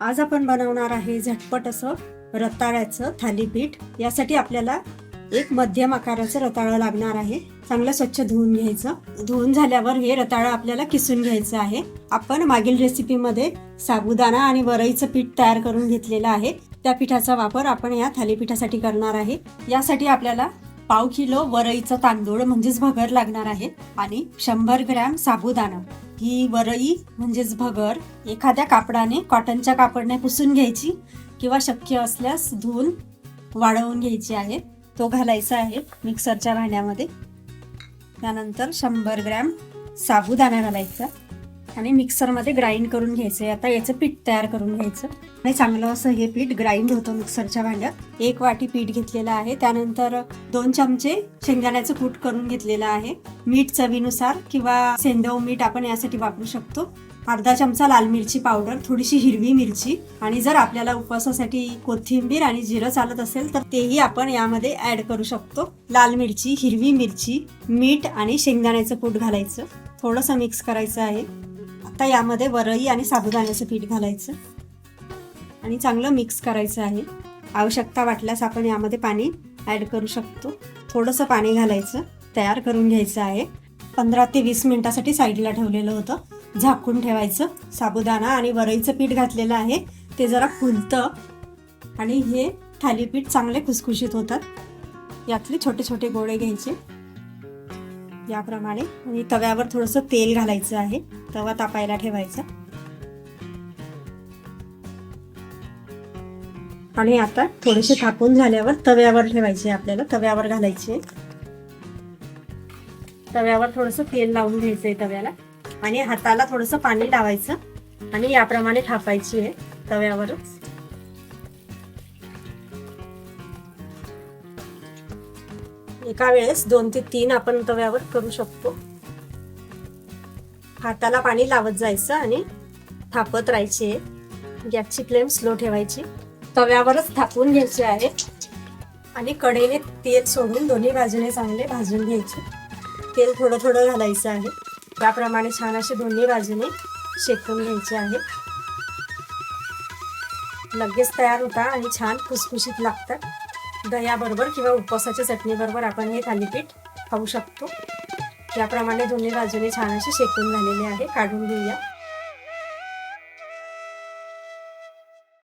आज आपण बनवणार आहे झटपट असं रताळ्याचं थालीपीठ. यासाठी आपल्याला एक मध्यम आकाराचं रताळं लागणार आहे. चांगलं स्वच्छ धुवून घ्यायचं. धुवून झाल्यावर हे रताळं आपल्याला किसून घ्यायचं आहे. आपण मागील रेसिपीमध्ये साबुदाणा आणि वरईचं पीठ तयार करून घेतलेलं आहे. त्या पिठाचा वापर आपण या थालीपीठासाठी करणार आहे. यासाठी आपल्याला पाव किलो वरईचं तांदूळ म्हणजेच भगर लागणार आहे आणि शंभर ग्रॅम साबुदाणा. ही वरई म्हणजेच भगर एखाद्या कापडाने कॉटनच्या कापडने पुसून घ्यायची किंवा शक्य असल्यास धुवून वाळवून घ्यायची आहे. तो घालायचा आहे मिक्सरच्या भांड्यामध्ये. त्यानंतर शंभर ग्रॅम साबुदाणा घालायचा. आणि मिक्सरमध्ये ग्राइंड करून घ्यायचं आहे आता याचं पीठ तयार करून घ्यायचं. आणि चांगलं असं हे पीठ ग्राइंड होतं मिक्सरच्या भांड्यात. एक वाटी पीठ घेतलेलं आहे. त्यानंतर दोन चमचे शेंगदाण्याचं कूट करून घेतलेलं आहे. मीठ चवीनुसार किंवा सेंदव मीठ आपण यासाठी वापरू शकतो. अर्धा चमचा लाल मिरची पावडर थोडीशी हिरवी मिरची आणि जर आपल्याला उपवासासाठी कोथिंबीर आणि जिरं चालत असेल तर तेही आपण यामध्ये ऍड करू शकतो. लाल मिरची हिरवी मिरची मीठ आणि शेंगदाण्याचं कूट घालायचं. थोडंसं मिक्स करायचं आहे. आता यामध्ये वरई आणि साबुदाण्याचं पीठ घालायचं. आणि चांगलं मिक्स करायचं आहे. आवश्यकता वाटल्यास आपण यामध्ये पाणी ॲड करू शकतो. थोडंसं पाणी घालायचं तयार करून घ्यायचं आहे. पंधरा ते वीस मिनटासाठी साईडला ठेवलेलं होतं. झाकून ठेवायचं. साबुदाणा आणि वरईचं पीठ घातलेलं आहे. ते जरा फुलतं. आणि हे थालीपीठ चांगले खुसखुशीत होतात. यातले छोटे छोटे गोळे घ्यायचे. याप्रमाणे आणि तव्यावर थोडंसं तेल घालायचं आहे. तवा तापायला ठेवायचा. आणि आता थोडेसे थापून झाल्यावर तव्यावर ठेवायचे आपल्याला. तव्यावर घालायचे. तव्यावर थोडंसं तेल लावून घ्यायचंय तव्याला. आणि हाताला थोडंसं पाणी लावायचं. आणि याप्रमाणे थापायची आहे तव्यावरच. एका वेळेस दोन ते तीन आपण तव्यावर करू शकतो. हाताला पाणी लावत जायचं आणि थापत राहायचे. गॅसची फ्लेम स्लो ठेवायची. तव्यावरच थापून घ्यायचे आहे. आणि कढईने तेल सोडून दोन्ही बाजूने चांगले भाजून घ्यायचे. तेल थोडं थोडं घालायचं आहे. त्याप्रमाणे छान असे दोन्ही बाजूने शेकून घ्यायचे आहे. लगेच तयार होता आणि छान खुसखुशीत लागतात. दह्याबरोबर किंवा उपवासाच्या चटणीबरोबर आपण हे थालीपीठ खाऊ शकतो. याप्रमाणे दोन्ही बाजूने छान असे शेकून झालेले आहे. काढून घेऊया.